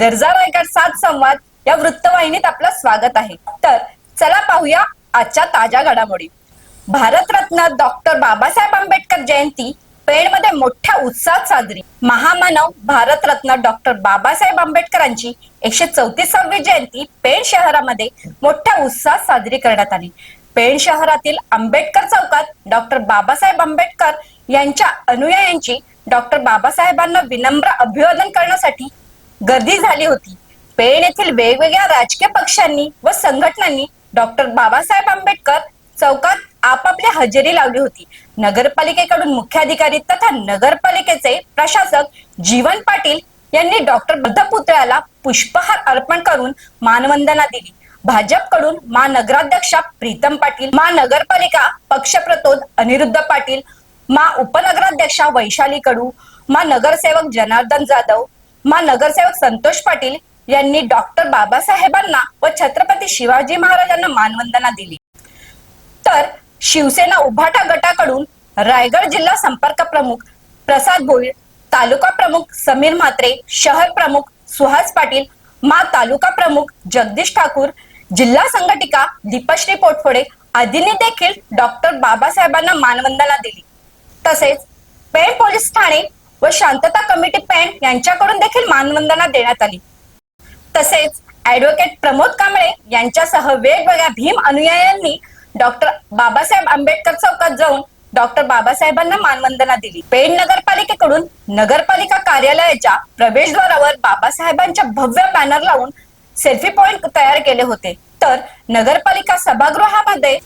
गरजा रायगड सात संवाद या वृत्तवाहिनीत आपलं स्वागत आहे. तर चला पाहूया आजच्या ताज्या घडामोडी. भारतरत्न डॉक्टर बाबासाहेब आंबेडकर जयंती पेणमध्ये मोठ्या उत्साहात साजरी. महामानव भारतरत्न डॉक्टर बाबासाहेब आंबेडकरांची एकशे चौतीसावी जयंती पेण शहरामध्ये मोठ्या उत्साहात साजरी करण्यात आली. पेण शहरातील आंबेडकर चौकात डॉक्टर बाबासाहेब आंबेडकर यांच्या अनुयायांची डॉक्टर बाबासाहेबांना विनम्र अभिवादन करण्यासाठी गर्दी झाली होती. पेण येथील वेगवेगळ्या राजकीय पक्षांनी व संघटनांनी डॉक्टर बाबासाहेब आंबेडकर चौकात आपापली हजेरी लावली होती. नगरपालिकेकडून मुख्याधिकारी तथा नगरपालिकेचे प्रशासक जीवन पाटील यांनी डॉक्टर बुद्ध पुतळ्याला पुष्पहार अर्पण करून मानवंदना दिली. भाजपकडून महानगराध्यक्षा प्रीतम पाटील महानगरपालिका पक्षप्रतोद अनिरुद्ध पाटील मा उपनगराध्यक्षा वैशाली कडू मा नगरसेवक जनार्दन जाधव मा नगरसेवक संतोष पाटील यांनी डॉक्टर बाबासाहेबांना व छत्रपती शिवाजी महाराजांना मानवंदना दिली. तर शिवसेना उभाटा गटाकडून रायगड जिल्हा संपर्क प्रमुख प्रसाद भोईर तालुका प्रमुख समीर म्हात्रे शहर प्रमुख सुहास पाटील मा तालुका प्रमुख जगदीश ठाकूर जिल्हा संघटिका दीपश्री पोटफोडे आदींनी देखील डॉक्टर बाबासाहेबांना मानवंदना दिली. तसेच पेण पोलीस ठाणे व शांतता कमिटी पॅन यांच्याकडून देखील मानवंदना देण्यात आली. तसेच ऍडव्होकेट प्रमोद कांबळे यांच्यासह वेगवेगळ्या भीम अनुयायांनी डॉक्टर बाबासाहेब आंबेडकर चौकात जाऊन डॉक्टर बाबासाहेबांना मानवंदना दिली. पेड नगरपालिकेकडून नगरपालिका कार्यालयाच्या प्रवेशद्वारावर बाबासाहेबांच्या भव्य बॅनर लावून सेल्फी पॉइंट तयार केले होते. तर नगरपालिका सभागृहामध्ये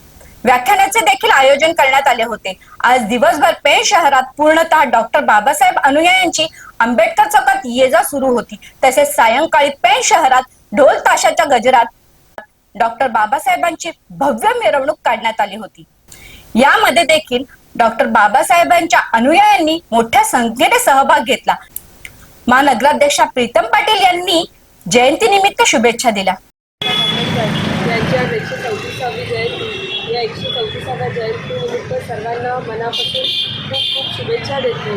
व्याख्यानाचे देखील आयोजन करण्यात आले होते. आज दिवसभर पेण शहरात पूर्णतः डॉक्टर बाबासाहेब अनुयायांची आंबेडकर चौकात ये जा सुरू होती. तसेच सायंकाळी पेण शहरात ढोल ताशाच्या गजरात डॉक्टर बाबासाहेबांची भव्य मिरवणूक काढण्यात आली होती. यामध्ये देखील डॉक्टर बाबासाहेबांच्या अनुयायांनी मोठ्या संख्येने सहभाग घेतला. महानगराध्यक्षा प्रीतम पाटील यांनी जयंती निमित्त शुभेच्छा दिल्या. या एकशे चौतीसावी जयंती या एकशे चौतीसाव्या जयंतीनिमित्त सर्वांना मनापासून खूप खूप शुभेच्छा देते.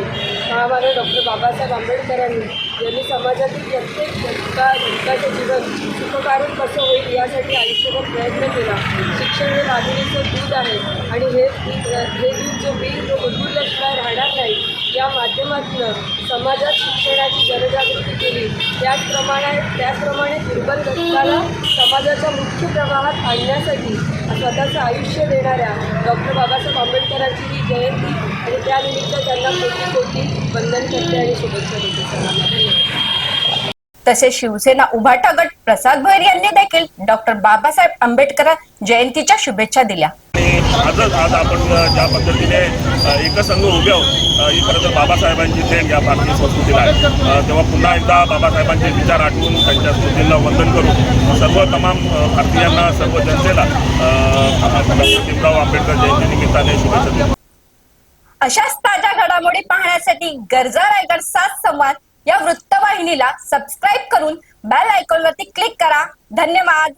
महामानव डॉक्टर बाबासाहेब आंबेडकरांनी यांनी समाजातील प्रत्येक घटका घटकाचं जीवन सुखकारक कसं होईल यासाठी आयुष्यभर प्रयत्न केला. शिक्षण हे वाघिणीचं दूध आहे आणि हे हे दूध जे बीज जो उद्भुतल्याशिवाय राहणार नाही माध्यमातून समाजात शिक्षणाची जनजागृती केली. त्याचप्रमाणे त्याचप्रमाणे दुर्बल घटकाला समाजाच्या मुख्य प्रवाहात आणण्यासाठी स्वतःचं आयुष्य देणाऱ्या डॉक्टर बाबासाहेब आंबेडकरांची ही जयंती आणि त्यानिमित्त त्यांना कोटी कोटी वंदन करते आणि शुभेच्छा देते. तसेच शिवसेना उभाटा गट प्रसाद भैर यांनी देखील डॉक्टर बाबासाहेब आंबेडकर जयंतीच्या शुभेच्छा दिल्या. आणि आजच आज आपण ज्या पद्धतीने एकसंघ उभे आहोत अ, ही खरं तर बाबासाहेबांची देण या भारतीय संस्कृतीला आहे. तेव्हा पुन्हा एकदा बाबासाहेबांचे विचार आठवून त्यांच्या स्मृतींना वंदन करून सर्व तमाम भारतीयांना सर्व जनतेला भीमराव आंबेडकर जयंती निमित्ताने शुभेच्छा देतो. अशाच ताज्या घडामोडी पाहण्यासाठी गरजा रायगड सात संवाद या वृत्तवाहिनीला सबस्क्राईब करून बेल आयकॉनवरती क्लिक करा. धन्यवाद.